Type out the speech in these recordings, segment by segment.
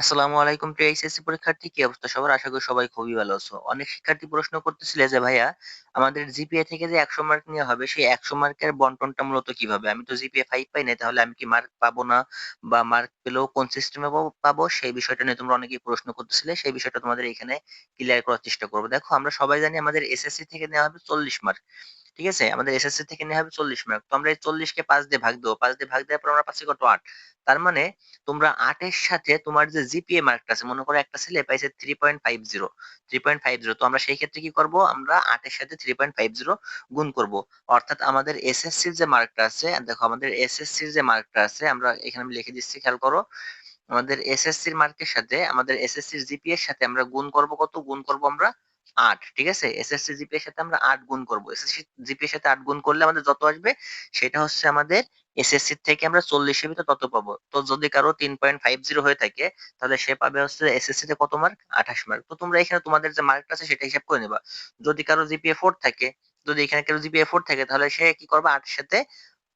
আসসালামু আলাইকুম প্রিয় এইচএসসি পরীক্ষার্থী, কি অবস্থা সবার? আশা করি সবাই খুবই ভালো আছো। অনেক শিক্ষার্থী প্রশ্ন করতেছিলে যে, ভাইয়া, আমাদের জিপিএ থেকে যে একশো মার্ক নিয়ে হবে, সেই একশো মার্কের বন্টনটা মূলত কীভাবে? আমি তো জিপিএ ফাইভ পাই নাই, তাহলে আমি কি মার্ক পাবো না? বা মার্ক পেলেও কোন সিস্টেমে পাবো সেই বিষয়টা নিয়ে তোমরা অনেকেই প্রশ্ন করতেছিলে, সেই বিষয়টা তোমাদের এখানে ক্লিয়ার করার চেষ্টা করব। দেখো, আমরা সবাই জানি আমাদের এসএসসি থেকে নেওয়া হবে চল্লিশ মার্ক ঠিক আছে? আমাদের এসএসসি থেকে নেওয়া হবে চল্লিশ মার্ক তো আমরা এই চল্লিশকে পাঁচ দিয়ে ভাগ দেবো। পাঁচ দিয়ে ভাগ দেওয়ার পর আমরা পাচ্ছি কত? আট। তার মানে তোমরা আটের সাথে তোমার যে জিপিএ মার্কটা আছে, মনে করো একটা ছেলে পাইছে three point five zero three point five zero তো আমরা সেই ক্ষেত্রে কি করব? আমরা আটের সাথে থ্রি পয়েন্ট ফাইভ জিরো গুণ করব। অর্থাৎ আমাদের এসএসসির যে মার্কটা আছে দেখো আমাদের এসএসসির যে মার্কটা আছে, আমরা এখানে আমি লিখে দিচ্ছি, খেয়াল করো। আমাদের এসএসসির মার্কের সাথে, আমাদের এসএসসির জিপিএ এর সাথে আমরা গুণ করব কত? গুণ করব আমরা আট, ঠিক আছে? এসএসসি জিপি এর সাথে আমরা আট গুণ করব। এসএসসি জিপি এর সাথে আট গুণ করলে আমাদের যত আসবে? সেটা হচ্ছে আমাদের এসএসসি থেকে আমরা চল্লিশের ভিতর তত পাবো। তো যদি কারও তিন পয়েন্ট ফাইভ জিরো হয়ে থাকে, তাহলে সে পাবে হচ্ছে এসএসসি তে কত মার্ক আঠাশ মার্ক তো তোমরা এখানে তোমাদের যে মার্কটা আছে, সেটা হিসাব করে নেবা। যদি কারও জিপিএ ফোর থাকে, যদি এখানে কারও জিপিএ ফোর থাকে, তাহলে সে কি করবে? আটের সাথে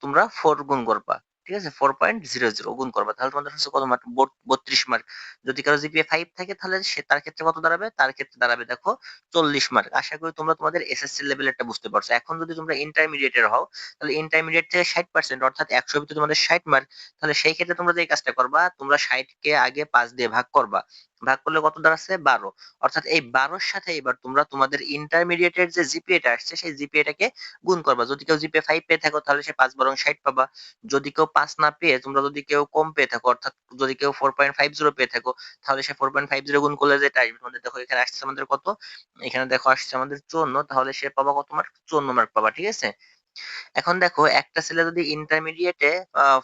তোমরা ফোর গুণ করবা। ঠিক আছে? ফোর পয়েন্ট জিরো জিরো গুণ করবা, তাহলে তোমাদের হচ্ছে কত মার্ক বত্রিশ মার্ক যদি কারও জিপিএ ফাইভ থাকে, তাহলে সে তার ক্ষেত্রে কত দাঁড়াবে? তার ক্ষেত্রে দাঁড়াবে দেখো চল্লিশ মার্ক আশা করি তোমরা তোমাদের এসএসসি লেভেলেরটা বুঝতে পারছ। এখন যদি তোমরা ইন্টারমিডিয়েটের হও, তাহলে ইন্টারমিডিয়েট থেকে ষাট পার্সেন্ট অর্থাৎ একশো ভিতরে তোমাদের ষাট মার্ক তাহলে সেই ক্ষেত্রে তোমরা যে কাজটা করবা, তোমরা ষাট কে আগে পাঁচ দিয়ে ভাগ করবা। ভাগ করলে কত দাঁড়াচ্ছে? বারো। অর্থাৎ এই বারোর সাথে এবার তোমরা তোমাদের ইন্টারমিডিয়েটের যে জিপিএটা আসছে, সেই জিপিএটাকে গুণ করবা। যদি কেউ জিপিএ ফাইভ পেয়ে থাকো, তাহলে সে পাঁচ বারো ষাট পাবা। যদি কেউ পাঁচ না পেয়ে, তোমরা যদি কেউ কম পেয়ে থাকো, অর্থাৎ যদি কেউ ফোর পয়েন্ট ফাইভ জিরো পেয়ে থাকো, তাহলে সে ফোর পয়েন্ট ফাইভ জিরো গুণ করলে যেটা আসবে তোমাদের দেখো এখানে আসছে আমাদের কত? এখানে দেখো আসছে আমাদের চুয়ান্ন তাহলে সে পাবা কত মার্ক চুয়ান্ন মার্ক পাবা, ঠিক আছে? এখন দেখো, একটা ছেলে যদি ইন্টারমিডিয়েটে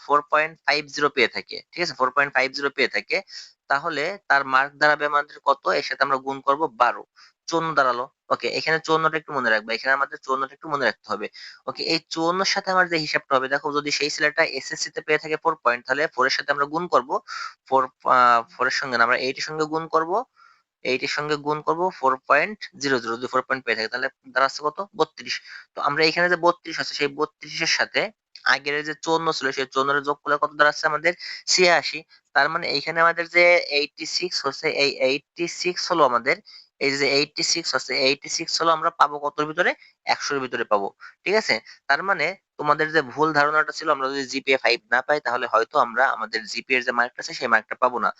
ফোর পয়েন্ট ফাইভ জিরো পেয়ে থাকে, ঠিক আছে? ফোর পয়েন্ট ফাইভ জিরো পেয়ে থাকে তাহলে তার মার্ক দাঁড়াবে আমাদের কত? এর সাথে আমরা গুণ করব বারো। চৌন্ন দাঁড়াল। ওকে এখানে চৌন্নটা একটু মনে রাখবে। এখানে আমাদের চুয়ান্নটা একটু মনে রাখতে হবে। ওকে এই চুয়ান্নর সাথে আমার যে হিসাবটা হবে, দেখো যদি সেই ছেলেটা এসএসসি তে পেয়ে থাকে ফোর পয়েন্ট তাহলে ফোর এর সাথে আমরা গুণ করব। ফোর ফোর এর সঙ্গে আমরা এইটের সঙ্গে গুণ করব। এইটের সঙ্গে গুণ করব ফোর পয়েন্ট জিরো জিরো যদি ফোর পয়েন্ট পেয়ে থাকে, তাহলে দাঁড়াচ্ছে কত? বত্রিশ। তো আমরা এখানে যে বত্রিশ আছে, সেই বত্রিশের সাথে আগের যে চৌন্ন ছিল, সেই চৌন্নের যোগ করলে কত দাঁড়াচ্ছে আমাদের? ছিয়াশি। তার মানে এইখানে আমাদের যে এইটটি সিক্স হচ্ছে, এই এইটটি সিক্স হলো আমাদের, এই যে এইটটি সিক্স হচ্ছে এইটটি সিক্স হলো আমরা পাবো কতর ভিতরে? একশোর ভিতরে পাবো। ঠিক আছে? তার মানে তোমাদের যে ভুল ধারণাটা ছিল, আমরা যদি জিপিএ ফাইভ না পাই, তাহলে হয়তো আমরা আমাদের জিপিএ এর যে মার্কটা আছে, সেই মার্কটা পাবো না।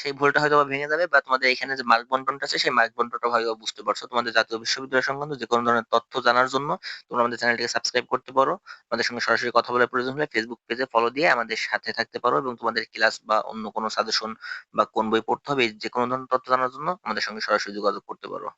সেই ভুলটা হয়তো ভেঙে যাবে বা তোমাদের এখানে যে মার্ক বন্টনটা আছে, সেই মার্ক বন্টনটা হয়তো বুঝতে পারছ। তোমাদের জাতীয় বিশ্ববিদ্যালয় সংক্রান্ত যে কোনো ধরনের তথ্য জানার জন্য তোমরা আমাদের চ্যানেলটিকে সাবস্ক্রাইব করতে পারো। আমাদের সঙ্গে সরাসরি কথা বলার প্রয়োজন হলে ফেসবুক পেজে ফলো দিয়ে আমাদের সাথে থাকতে পারো এবং তোমাদের ক্লাস বা অন্য কোনো সাজেশন বা কোন বই পড়তে হবে, যে কোনো ধরনের তথ্য জানার জন্য আমাদের সঙ্গে সরাসরি যোগাযোগ করতে পারো।